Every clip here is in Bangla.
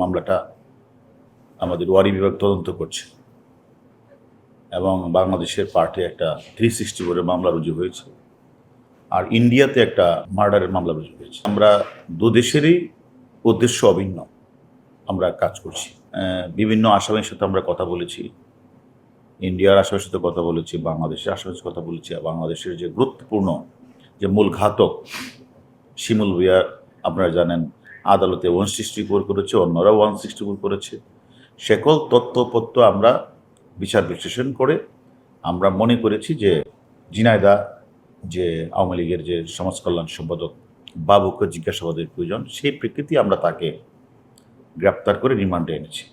মামলাটা আমাদের ওয়ারি বিভাগ তদন্ত করছে এবং বাংলাদেশের পার্টে একটা থ্রি সিক্সটি ফোরের মামলা রুজু হয়েছে। আর ইন্ডিয়াতে একটা মার্ডারের মামলা রুজু হয়েছে। আমরা দু দেশেরই উদ্দেশ্য অভিন্ন আমরা কাজ করছি। বিভিন্ন আসামের সাথে আমরা কথা বলেছি। ইন্ডিয়ার আসামের সাথে কথা বলেছি, বাংলাদেশের আসামের সাথে কথা বলেছি বাংলাদেশের যে গুরুত্বপূর্ণ যে মূল ঘাতক শিমুল ভুইয়া আপনারা জানেন আদালতে ওয়ান সিক্সটি ফোর করেছে, অন্যরা ওয়ান সিক্সটি ফোর করেছে। সকল তথ্যপত্র আমরা বিচার বিশ্লেষণ করে আমরা মনে করেছি যে জিনায়দা যে আওয়ামী লীগের যে সমাজ কল্যাণ সম্পাদক বাবুকে জিজ্ঞাসাবাদের প্রয়োজন, সেই প্রেক্ষিতে আমরা তাকে গ্রেপ্তার করে রিমান্ডে এনেছি।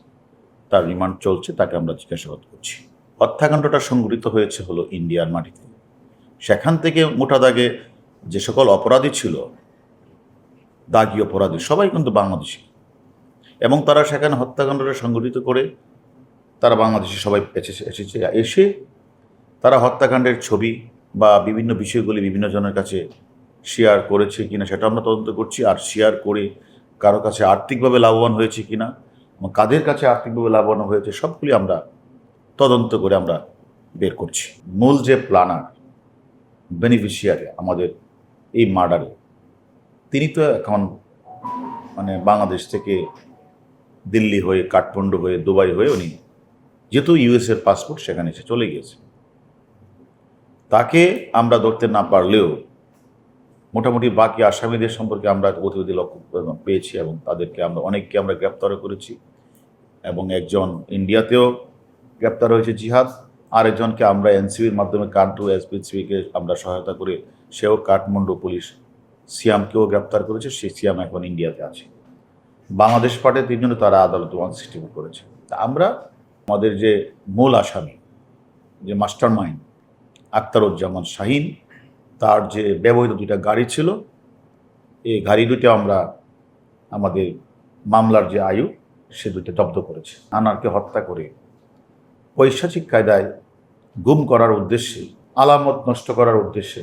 তার রিমান্ড চলছে, তাকে আমরা জিজ্ঞাসাবাদ করছি। হত্যাকাণ্ডটা সংঘটিত হয়েছে হলো ইন্ডিয়ার মাটিতে। সেখান থেকে মোটা দাগে যে সকল অপরাধী ছিল দাগি অপরাধী, সবাই কিন্তু বাংলাদেশি। এবং তারা সেখানে হত্যাকাণ্ডটা সংগঠিত করে, তারা বাংলাদেশে সবাই এসেছে এসেছে, এসে তারা হত্যাকাণ্ডের ছবি বা বিভিন্ন বিষয়গুলি বিভিন্ন জনের কাছে শেয়ার করেছে কিনা সেটা আমরা তদন্ত করছি, আর শেয়ার করে কারও কাছে আর্থিকভাবে লাভবান হয়েছে কিনা কাদের কাছে আর্থিকভাবে লাভবান হয়েছে, সবগুলি আমরা তদন্ত করে আমরা বের করছি। মূল যে প্ল্যানার বেনিফিশিয়ারি আমাদের এই মার্ডারে তিনি তো এখন মানে বাংলাদেশ থেকে দিল্লি হয়ে, কাঠমান্ডু হয়ে, দুবাই হয়ে উনি যেহেতু ইউএসের পাসপোর্ট, সেখানে এসে চলে গিয়েছে। তাকে আমরা ধরতে না পারলেও মোটামুটি বাকি আসামিদের সম্পর্কে আমরা গতিবিধি লক্ষ্য পেয়েছি এবং তাদেরকে আমরা, অনেককে আমরা গ্রেপ্তারও করেছি এবং একজন ইন্ডিয়াতেও গ্রেপ্তার হয়েছে জিহাদ আর একজনকে আমরা এনসিবির মাধ্যমে, কান্টু এসপিসিবিকে আমরা সহায়তা করে সেও কাঠমান্ডু পুলিশ সিয়ামকেও গ্রেপ্তার করেছে সেই সিয়াম এখন ইন্ডিয়াতে আছে। বাংলাদেশ পার্টে তিনজনে তারা আদালতে ওয়ান সিক্সটি করেছে। তা আমরা আমাদের যে মূল আসামি, যে মাস্টার মাইন্ড আখতারুজ্জামান শাহিন, তার যে ব্যবহৃত দুইটা গাড়ি ছিল, এই গাড়ি দুটো আমরা আমাদের মামলার যে আয়ু, সে দুটো জব্দ করেছে। আনারকে হত্যা করে পৈশাচিক কায়দায় গুম করার উদ্দেশ্যে, আলামত নষ্ট করার উদ্দেশ্যে,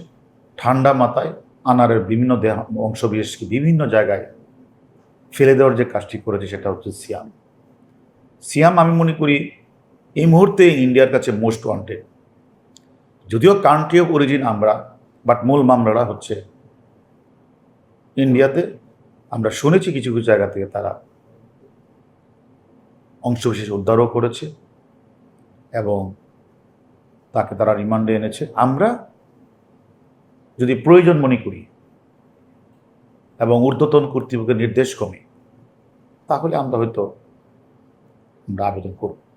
ঠান্ডা মাথায় আনারের বিভিন্ন দেহ অংশবিশেষকে বিভিন্ন জায়গায় ফেলে দেওয়ার যে কাজটি করেছে সেটা হচ্ছে সিয়াম। সিয়াম আমি মনে করি এই মুহূর্তে ইন্ডিয়ার কাছে মোস্ট ওয়ান্টেড যদিও কান্ট্রি অফ অরিজিন আমরা বাট মূল মামলারা হচ্ছে ইন্ডিয়াতে। আমরা শুনেছি কিছু কিছু জায়গা থেকে তারা অংশবিশেষ উদ্ধারও করেছে এবং তাকে তারা রিমান্ডে এনেছে। আমরা যদি প্রয়োজন মনে করি এবং ঊর্ধ্বতন কর্তৃপক্ষের নির্দেশ কমে তাহলে আমরা হয়তো আমরা আবেদন করব।